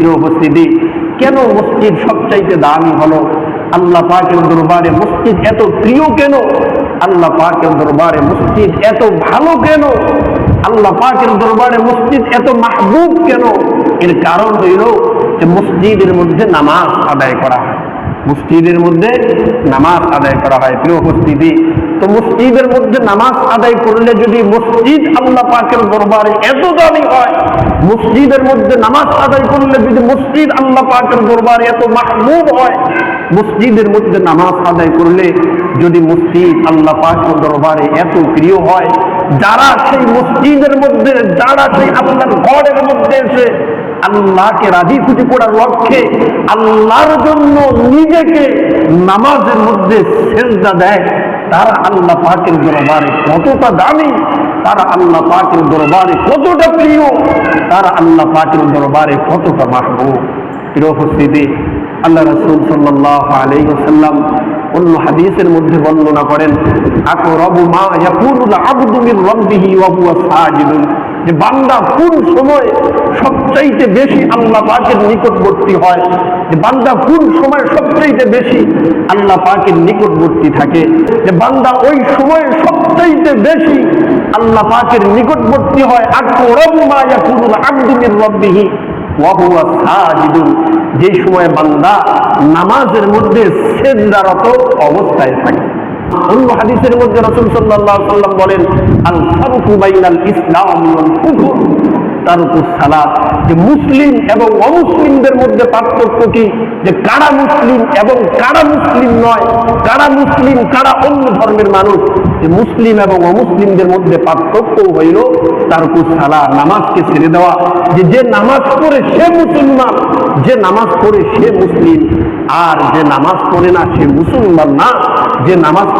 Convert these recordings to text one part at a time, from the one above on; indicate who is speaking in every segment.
Speaker 1: প্রিয় উপস্থিতি। কেন মসজিদ সবচাইতে দামি হলো? আল্লাহ পাকের দরবারে মসজিদ এত প্রিয় কেন? আল্লাহ পাকের দরবারে মসজিদ এত ভালো কেন? আল্লাহ পাকের দরবারে মসজিদ এত মাহবুব কেন? এর কারণ হইল যে মসজিদের মধ্যে নামাজ আদায় করা হয়। মসজিদের মধ্যে নামাজ আদায় করা হয়, প্রিয় উপস্থিতি। তো মসজিদের মধ্যে নামাজ আদায় করলে যদি মসজিদ আল্লাহ পাকের দরবারে এত দামি হয়, মসজিদের মধ্যে নামাজ আদায় করলে যদি মসজিদ আল্লাহ পাকের দরবারে এত মাহবুব হয়, মসজিদের মধ্যে নামাজ আদায় করলে যদি মসজিদ আল্লাহ পাকের দরবারে এত প্রিয় হয়, যারা সেই মসজিদের মধ্যে, যারা সেই আপনার ঘরের মধ্যে এসে আল্লাহকে রাজি খুশি করার লক্ষ্যে আল্লাহর জন্য নিজেকে নামাজের মধ্যে সেজদা দেয়। তারা আল্লাহ পাকের দরবারে কতটা দামি, তারা আল্লাহ পাকের দরবারে কতটা প্রিয়, তারা আল্লাহ পাকের দরবারে কতটা মাহবুব। প্রিয় উপস্থিতি, আল্লাহ রসুল সাল্লাহ আলাইসাল্লাম অন্য হাদিসের মধ্যে বর্ণনা করেন, আকরাবু মা ইয়াকুলুল আবদু রাব্বিহি ওয়া হুয়া সাজিদুন। যে বান্দা কোন সময় সবচাইতে বেশি আল্লাহ পাকের নিকটবর্তী হয়। বান্দা কোন সময় সবচাইতে বেশি আল্লাহ পাকের নিকটবর্তী থাকে? যে বান্দা ওই সময় সবচাইতে বেশি আল্লাহ পাকের নিকটবর্তী হয়। যে সময় বান্দা নামাজের মধ্যে সেজদারত অবস্থায় থাকে। হাদিসের মধ্যে রসুল সাল্লাম বলেন আল ফারুকু ইসলাম কুফর। তারুকু সালাত। যে মুসলিম এবং অমুসলিমদের মধ্যে পার্থক্য কি? যে কারা মুসলিম এবং কারা মুসলিম নয়? কারা মুসলিম, কারা অন্য ধর্মের মানুষ? যে মুসলিম এবং অমুসলিমদের মধ্যে পার্থক্য হইল তারকু সালা নামাজকে ছেড়ে দেওয়া। যে যে নামাজ পড়ে সে মুসলমান, যে নামাজ পড়ে সে মুসলিম। আর যে নামাজ পড়ে না সে মুসলমান না, যে নামাজ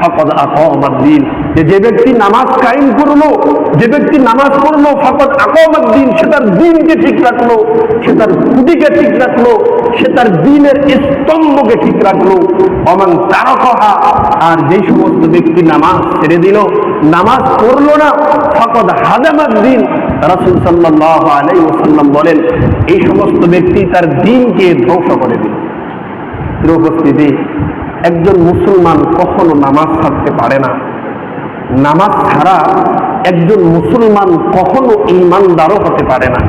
Speaker 1: ফাকাদ যে যে ব্যক্তি নামাজ কায়েম করল, যে ব্যক্তি নামাজ পড়ল, ফাকাদ সে তার দ্বীনকে ঠিক রাখল, সে তার ঠিক রাখল, সে তার দ্বীনের স্তম্ভকে ঠিক রাখল। অমান তারকহা, আর যেই সমস্ত ব্যক্তি নামাজ ছেড়ে দিল, নামাজ পড়ল না, ফকদ হাদামাদ দিন। রাসুল সাল্লাহ আলাই ওসাল্লাম বলেন, এই সমস্ত ব্যক্তি তার দিনকে ধ্বংস করে দিল। উপস্থিতি একজন মুসলমান কখনো নামাজ ছাড়তে পারে না। নামাজ ছাড়া একজন মুসলমান কখনো ইমানদারও হতে পারে না।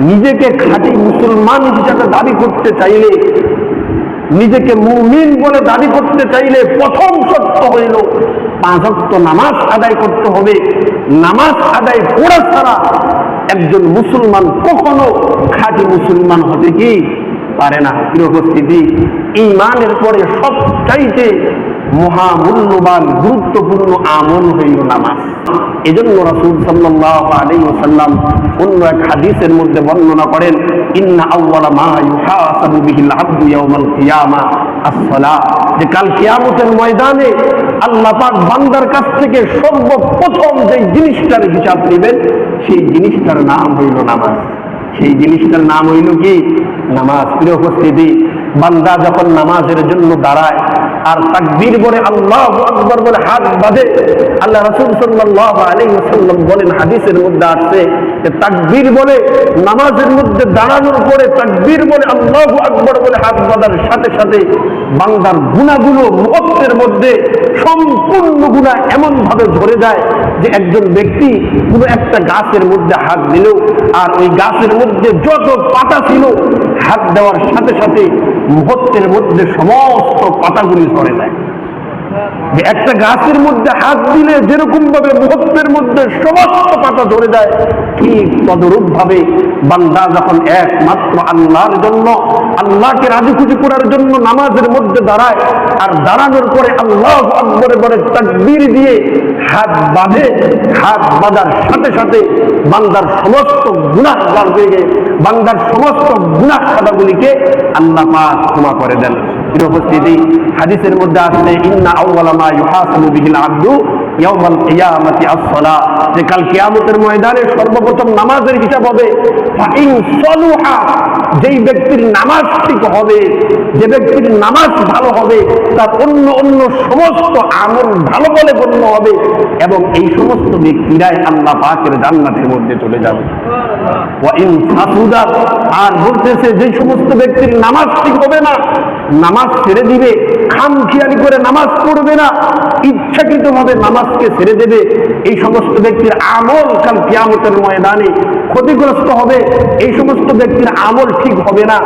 Speaker 1: নিজেকে খাঁটি মুসলমান হিসাবে দাবি করতে চাইলে, নিজেকে মুমিন বলে দাবি করতে চাইলে প্রথম সত্য হইল পাঁচক্ত নামাজ আদায় করতে হবে। নামাজ আদায় করা ছাড়া একজন মুসলমান কখনো খাঁটি মুসলমান হতে কি? পারে না। উপস্থিতি ইমানের পরে সবচাইতে মহামূল্যবান, গুরুত্বপূর্ণ আমল হইল নামাজ। এজন্য রাসূল সাল্লাল্লাহু আলাইহি ওয়াসাল্লাম অন্য এক হাদিসের মধ্যে বর্ণনা করেন, ইন্না মা ইউহাসাবু বিহিল ইয়াউমাল কিয়ামা যে কাল কিয়ামতের ময়দানে আল্লাহ পাক বান্দার কাছ থেকে সর্বপ্রথম যে জিনিসটার হিসাব নেবেন, সেই জিনিসটার নাম হইল নামাজ। সেই জিনিসটার নাম হইল কি? নামাজ। প্রিয় উপস্থিতি, বান্দা যখন নামাজের জন্য দাঁড়ায়, আর তাকবীর বলে আল্লাহ আকবর বলে হাত বাঁধে আল্লাহ রাসূল সাল্লাল্লাহু আলাইহি ওয়াসাল্লাম বলেন, হাদিসের মধ্যে আসছে তাকবীর বলে, নামাজের মধ্যে দাঁড়ানোর পরে তাকবীর বলে আল্লাহ আকবর বলে হাত বাঁধার সাথে সাথে বান্দার গুণাগুলো মুহূর্তের মধ্যে সম্পূর্ণ গুণা এমন ভাবে ধরে যায় যে একজন ব্যক্তি কোনো একটা গাছের মধ্যে হাত দিল আর ওই গাছের মধ্যে যত পাতা ছিল, হাত দেওয়ার সাথে সাথে মুহূর্তের মধ্যে সমস্ত পাতাগুলি সরে যায়। যে একটা গাছের মধ্যে হাত দিলে যেরকম ভাবে মুহূর্তের মধ্যে সমস্ত পাতা ধরে যায়, ঠিক তদরূপ ভাবে বান্দা যখন একমাত্র আল্লাহর জন্য, আল্লাহকে রাজি খুশি করার জন্য নামাজের মধ্যে দাঁড়ায় আর দাঁড়ানোর পরে আল্লাহ আকবরে বলে তাকবীর দিয়ে হাত বাঁধে, হাত বাঁধার সাথে সাথে বান্দার সমস্ত গুনাহ বাড়বে বান্দার সমস্ত গুনাহ খাতাগুলিকে আল্লাহ পাক ক্ষমা করে দেন। প্রিয় উপস্থিতি হাদিসের মধ্যে আসলে ইন্না আউওয়ালা মা ইউহাসাবু বিহিল আব্দু ময়দানে সর্বপ্রথম নামাজের হিসাব যেই ব্যক্তির নামাজ ঠিক হবে, যে ব্যক্তির নামাজ ভালো হবে, তার অন্য অন্য সমস্ত আমল ভালো বলে গণ্য হবে, এবং এই সমস্ত ব্যক্তিরাই আল্লাহ পাকের জান্নাতের মধ্যে চলে যাবে। আর বলতেছে যে সমস্ত ব্যক্তির নামাজ ঠিক হবে না নামাজ ছেড়ে দিবে খাম করে নামাজ পড়বে না, ইচ্ছাকৃতভাবে নামাজকে ছেড়ে দেবে। এই সমস্ত ব্যক্তির আমল কাল কিয়ামতের ময়দানে ক্ষতিগ্রস্ত হবে, এই সমস্ত ব্যক্তির আমল ঠিক হবে না।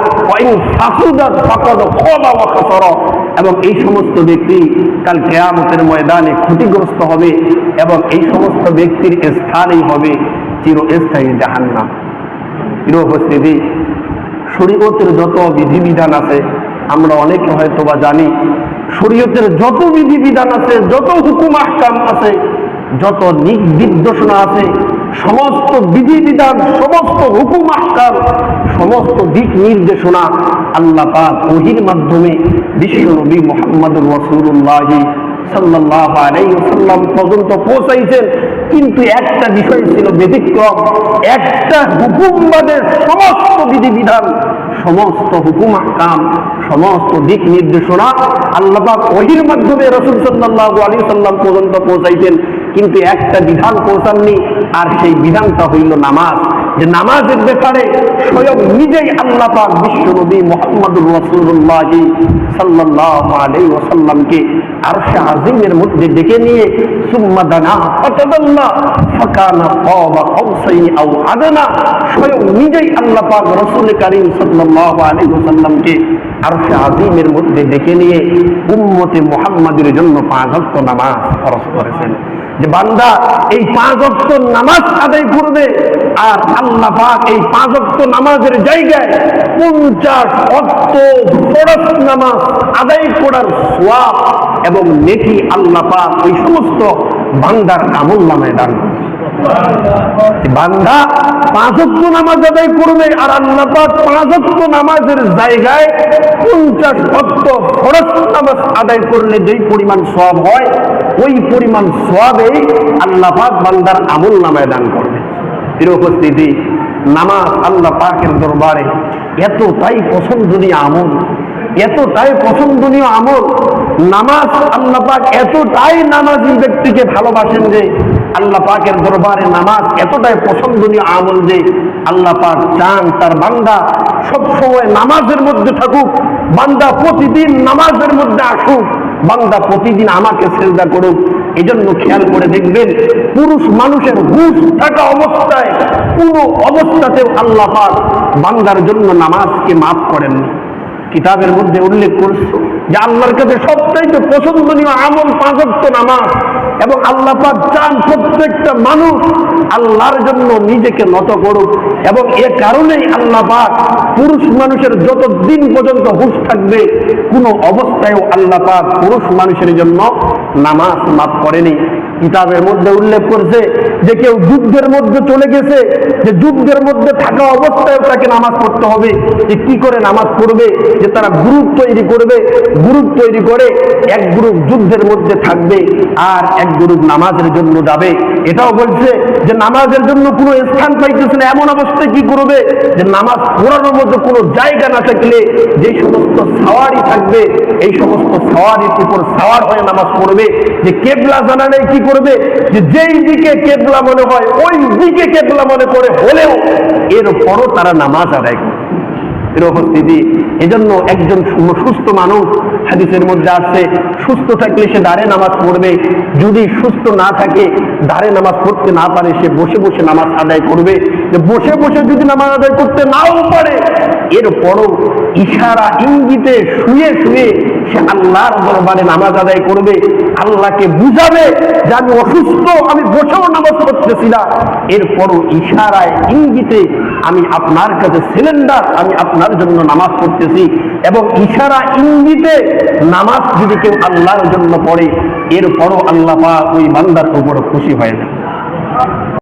Speaker 1: এবং এই সমস্ত ব্যক্তি কাল কেয়ামতের ময়দানে ক্ষতিগ্রস্ত হবে এবং এই সমস্ত ব্যক্তির স্থানেই হবে চিরস্থায়ী জাহান্নাম। প্রিয় উপস্থিতি, শরীয়তের যত বিধিবিধান আছে আমরা অনেকে হয়তো বা জানি, শরীয়তের যত বিধিবিধান আছে, যত হুকুম আহকাম আছে, যত নির্দেশনা আছে, সমস্ত বিধিবিধান, সমস্ত হুকুম আহকাম, সমস্ত দিক নির্দেশনা আল্লাহ পাক ওহির মাধ্যমে বিশ্ব নবী মোহাম্মদুর রসুল্লাহি সাল্লাহ আলাইসাল্লাম পর্যন্ত পৌঁছাইছেন। কিন্তু একটা বিষয় ছিল ব্যতিক্রম, একটা হুকুমবাদের সমস্ত বিধিবিধান সমস্ত হুকুম কাম সমস্ত দিক নির্দেশনা আল্লাপাক ওহির মাধ্যমে রসুল সাল্লাহ আলী সাল্লাম পর্যন্ত পৌঁছাইতেন। কিন্তু একটা বিধান পৌঁছাননি আর সেই বিধানটা হইল নামাজ। যে নামাজের ব্যাপারে স্বয়ং নিজেই আল্লাহ পাক বিশ্ব নবী মোহাম্মদুর রসুল্লাহি সাল্লাহ আলাই ওসাল্লামকে আরশে আজিমের মধ্যে ডেকে নিয়ে, সুম্মা দানা ফাতাদাল্লা, ফাকানা কাবা কাউসাইনি আও আদনা। স্বয়ং নিজেই আল্লাহ পাক রসুল করিম সাল্লাল্লাহু আলাইহি ওয়াসাল্লামকে আরশে আজিমের মধ্যে ডেকে নিয়ে, উম্মতে মুহাম্মাদের জন্য পাঁচ নামাজ ফরজ করেছেন। যে বান্দা এই পাঁচ অক্ত নামাজ আদায় করবে আর আল্লাহ পাক এই পাঁচ অক্ত নামাজের জায়গায় পঞ্চাশ অক্ত ফরজ নামাজ আদায় করার সোয়াব এবং নেকি আল্লাহ পাক ওই সমস্ত বান্দার আমল নামায় দান। বান্দা পাঁচক্য নামাজ আদায় করবে আর আল্লাহ পাঁচক্য নামাজের জায়গায় পঞ্চাশ ভক্ত ফরজ নামাজ আদায় করলে যেই পরিমাণ সব হয়, ওই পরিমাণ সবেই আল্লাহ পাক বান্দার আমল নামায় দান করবে। এর উপস্থিতি নামাজ আল্লাহ পাকের দরবারে এতটাই পছন্দনীয় আমল, এতটাই পছন্দনীয় আমল, নামাজ আল্লাহ পাক এতটাই নামাজি ব্যক্তিকে ভালোবাসেন যে আল্লাহ পাকের দরবারে নামাজ এতটাই পছন্দনীয় আমল যে আল্লাহ পাক চান তার বান্দা সবসময় নামাজের মধ্যে থাকুক, বান্দা প্রতিদিন নামাজের মধ্যে আসুক, বান্দা প্রতিদিন আমাকে সেজদা করুক এই জন্য খেয়াল করে দেখবেন পুরুষ মানুষের হুশ থাকা অবস্থায় পুরো অবস্থাতেও আল্লাহ পাক বান্দার জন্য নামাজকে মাফ করেননি কিতাবের মধ্যে উল্লেখ করছে যে আল্লাহর কাছে সবচাইতে পছন্দনীয় আমল পাঁচক্ত নামাজ। এবং আল্লাহ পাক চান প্রত্যেকটা মানুষ আল্লাহর জন্য নিজেকে নত করুক। এবং এ কারণেই আল্লাহ পাক পুরুষ মানুষের যত দিন পর্যন্ত হুশ থাকবে, কোনো অবস্থায়ও আল্লাহ পাক পুরুষ মানুষের জন্য নামাজ মাফ করেনি। কিতাবের মধ্যে উল্লেখ করছে যে কেউ যুদ্ধের মধ্যে চলে গেছে, যে যুদ্ধের মধ্যে থাকা অবস্থায় তাকে নামাজ পড়তে হবে। যে কি করে নামাজ পড়বে? যে তারা গ্রুপ তৈরি করবে। গ্রুপ তৈরি করে এক গ্রুপ যুদ্ধের মধ্যে থাকবে আর এক গ্রুপ নামাজের জন্য যাবে। এটাও বলছে যে নামাজের জন্য কোনো স্থান পাইতেছে না। এমন অবস্থায় কি করবে? যে নামাজ পড়ানোর মধ্যে কোনো জায়গা না থাকলে যে সমস্ত সাওয়ারি থাকবে, এই সমস্ত সাওয়ারির উপর সাওয়ার হয়ে নামাজ পড়বে। যে কেবলা জানা নেই কি করবে যে যেই দিকে কেবলা মনে হয়, ওই দিকে কেবলা মনে করে হলেও এরপরও তারা নামাজ আদায় করবে। এর এজন্য একজন সুস্থ মানুষ হাদিসের মধ্যে আসছে সুস্থ থাকলে সে দাঁড়ে নামাজ পড়বে, যদি সুস্থ না থাকে দাঁড়ে নামাজ পড়তে না পারে, সে বসে বসে নামাজ আদায় করবে। বসে বসে যদি নামাজ আদায় করতে নাও পারে এরপরও ইশারা ইঙ্গিতে শুয়ে শুয়ে সে আল্লাহর দরবারে নামাজ আদায় করবে, আল্লাহকে বুঝাবে যে আমি অসুস্থ, আমি বসেও নামাজ পড়তেছি না। এরপরও ইশারায় ইঙ্গিতে আমি আপনার কাছে সিলিন্ডার, আমি আপনার জন্য নামাজ পড়তেছি এবং ইশারা ইঙ্গিতে নামাজ যদি কেউ আল্লাহর জন্য পড়ে, এরপরও আল্লাহ ওই বান্দার উপর খুশি হয় না